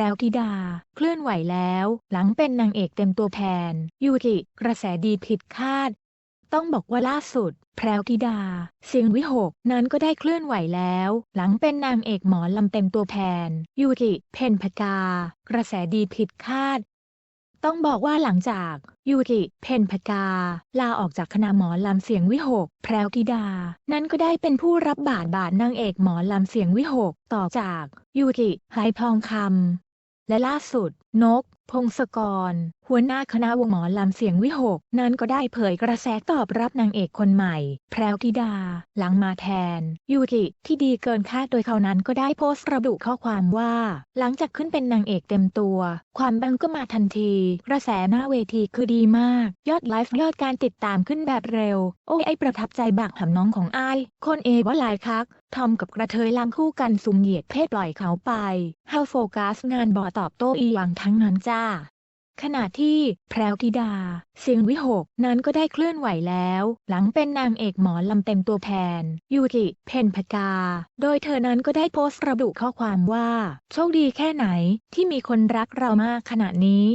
รวธิดา เคลื่อนไหวแล้ว หลังเป็นนางเอกเต็มตัวแทนยูกิกระแสดีผิดคาด ต้องบอกว่าล่าสุด แพรวธิดา เสียงวิหกนั้นก็ได้เคลื่อนไหวแล้ว หลังเป็นนางเอกหมอลำเต็มตัวแทนยูกิเพนพกา กระแสดีผิดคาดต้องบอกว่าหลังจากยูกิเพนพกา ลาออกจากคณะหมอลำเสียงวิหก แพรวธิดา นั้นก็ได้เป็นผู้รับบาทบาทนางเอกหมอลำเสียงวิหก ต่อจากยูกิไหทองคำ และล่าสุด นก พงศกร หัวหน้าคณะวงหมอลำเสียงวิหก นั้นก็ได้เผยกระแสตอบรับนางเอกคนใหม่ แพรวธิดา หลังมาแทน ยูกิที่ดีเกินคาดโดยเขานั้นก็ได้โพสต์ระบุข้อความว่า หลังจากขึ้นเป็นนางเอกเต็มตัว ความบังก็มาทันที กระแสหน้าเวทีคือดีมาก ยอดไลฟ์ยอดการติดตามขึ้นแบบเร็ว โอ้ยไอประทับใจบักหำน้องของไอคนเอว่าหลายคักทอมกับกระเทยลางคู่กันสุ่มเหยียดเพศปล่อยเขาไปเฮาโฟกัสงานบอตอบโต้อีหวังทั้งนั้นจ้า ขณะที่แพรวธิดา เสียงวิหกนั้นก็ได้เคลื่อนไหวแล้ว หลังเป็นนางเอกหมอลำเต็มตัวแทนยูกิเพนพกา โดยเธอนั้นก็ได้โพสต์ระบุข้อความว่า โชคดีแค่ไหนที่มีคนรักเรามากขนาดนี้